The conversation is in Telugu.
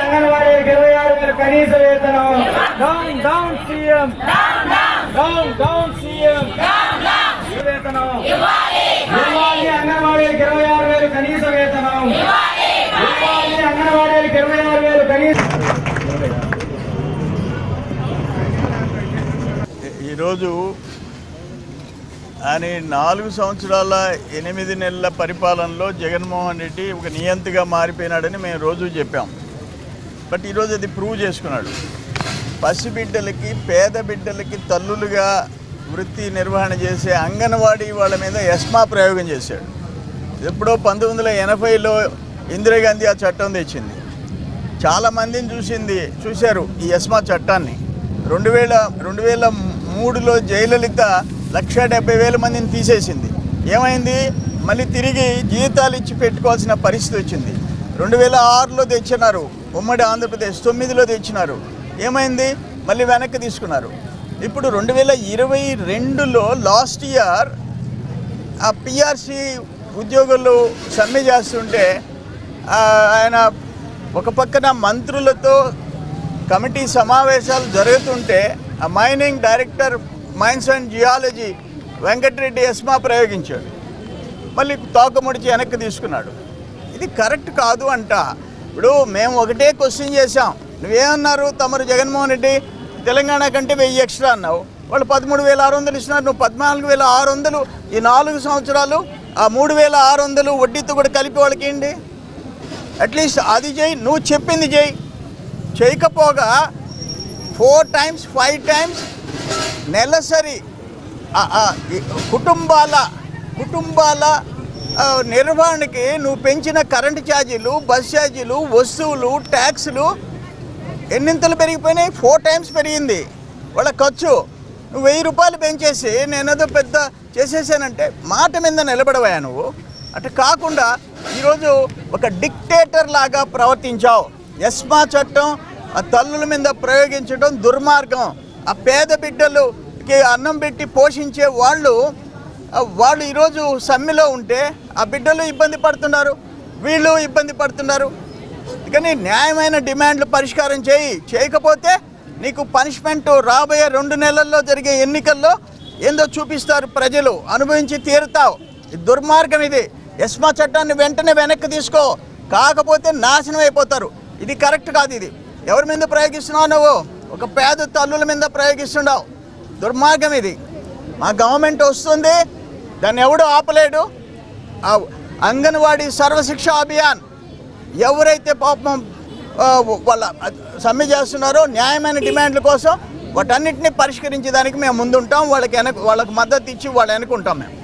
అంగన్వాడీలకు ఇరవై ఆరు వేలు కనీస వేతనం. Down down CM down down CM వేతనం ఇవ్వాలి అంగన్వాడీలకు ఇరవై ఆరు వేలు కనీస వేతనం. ఇవ్వాలి అంగన్వాడీలకు ఇరవై ఆరు వేలు కనీస ఈరోజు అని నాలుగు సంవత్సరాల ఎనిమిది నెలల పరిపాలనలో జగన్మోహన్ రెడ్డి ఒక నియంతగా మారిపోయినాడని మేము రోజు చెప్పాం. బట్ ఈరోజు అది ప్రూవ్ చేసుకున్నాడు. పసిబిడ్డలకి పేద బిడ్డలకి తల్లులుగా వృత్తి నిర్వహణ చేసే అంగన్వాడీ వాళ్ళ మీద ఎస్మా ప్రయోగం చేశాడు. ఎప్పుడో పంతొమ్మిది వందల ఎనభైలో ఇందిరాగాంధీ ఆ చట్టం తెచ్చింది. చాలామందిని చూసింది చూశారు ఈ ఎస్మా చట్టాన్ని. రెండు వేల రెండు వేల మూడులో జయలలిత లక్ష డెబ్బై వేల మందిని తీసేసింది. ఏమైంది? మళ్ళీ తిరిగి జీతాలు ఇచ్చి పెట్టుకోవాల్సిన పరిస్థితి వచ్చింది. రెండు వేల ఆరులో తెచ్చినారు. ఉమ్మడి ఆంధ్రప్రదేశ్ తొమ్మిదిలో తెచ్చినారు. ఏమైంది? మళ్ళీ వెనక్కి తీసుకున్నారు. ఇప్పుడు రెండు వేల ఇరవై రెండులో లాస్ట్ ఇయర్ ఆ పిఆర్సి ఉద్యోగులు సమ్మె చేస్తుంటే ఆయన ఒక పక్కన మంత్రులతో కమిటీ సమావేశాలు జరుగుతుంటే ఆ mining director mines and geology Venkatareddy ESMA ప్రయోగించాడు. మళ్ళీ తోకముడిచి వెనక్కి తీసుకున్నాడు. ఇది కరెక్ట్ కాదు అంట. ఇప్పుడు మేము ఒకటే క్వశ్చన్ చేశాం. నువ్వేమన్నారు తమరు జగన్మోహన్ రెడ్డి తెలంగాణ కంటే వెయ్యి ఎక్స్ట్రా అన్నావు. వాళ్ళు పదమూడు వేల ఆరు వందలు ఇస్తున్నారు. నువ్వు పద్నాలుగు వేల ఆరు వందలు ఈ నాలుగు సంవత్సరాలు ఆ మూడు వేల ఆరు వందలు వడ్డీతో కూడా కలిపి వాళ్ళకి ఏంటి? అట్లీస్ట్ అది చేయి నువ్వు చెప్పింది చేయి. చేయకపోగా ఫోర్ టైమ్స్ ఫైవ్ టైమ్స్ నెలసరి కుటుంబాల కుటుంబాల నిర్వహణకి నువ్వు పెంచిన కరెంటు ఛార్జీలు బస్ ఛార్జీలు వస్తువులు ట్యాక్సులు ఎన్నింతలు పెరిగిపోయినాయి? ఫోర్ టైమ్స్ పెరిగింది. వాళ్ళ ఖర్చు. నువ్వు వెయ్యి రూపాయలు పెంచేసి నేనేదో పెద్ద చేసేసానంటే మాట మీద నిలబడవా నువ్వు. అటు కాకుండా ఈరోజు ఒక డిక్టేటర్ లాగా ప్రవర్తించావు. ఎస్మా చట్టం ఆ తల్లుల మీద ప్రయోగించడం దుర్మార్గం. ఆ పేద బిడ్డలుకి అన్నం పెట్టి పోషించే వాళ్ళు వాళ్ళు ఈరోజు సమ్మెలో ఉంటే ఆ బిడ్డలు ఇబ్బంది పడుతున్నారు వీళ్ళు ఇబ్బంది పడుతున్నారు. కానీ న్యాయమైన డిమాండ్లు పరిష్కారం చేయి చేయకపోతే నీకు పనిష్మెంట్ రాబోయే రెండు నెలల్లో జరిగే ఎన్నికల్లో ఏందో చూపిస్తారు ప్రజలు అనుభవించి తీరుతావు. దుర్మార్గం ఇది. ఎస్మా చట్టాన్ని వెంటనే వెనక్కి తీసుకో కాకపోతే నాశనం అయిపోతారు. ఇది కరెక్ట్ కాదు ఇది. ఎవరి మీద ప్రయోగిస్తున్నావు నువ్వు? ఒక పేద తల్లుల మీద ప్రయోగిస్తుండవు. దుర్మార్గం ఇది. మా గవర్నమెంట్ వస్తుంది దాన్ని ఎవడు ఆపలేడు? అంగన్వాడీ సర్వశిక్ష అభియాన్ ఎవరైతే పాపం వాళ్ళ సమ్మె చేస్తున్నారో న్యాయమైన డిమాండ్ల కోసం వాటన్నిటిని పరిష్కరించేదానికి మేము ముందుంటాం. వాళ్ళకి వెనక వాళ్ళకి మద్దతు ఇచ్చి వాళ్ళు వెనుకుంటాం మేము.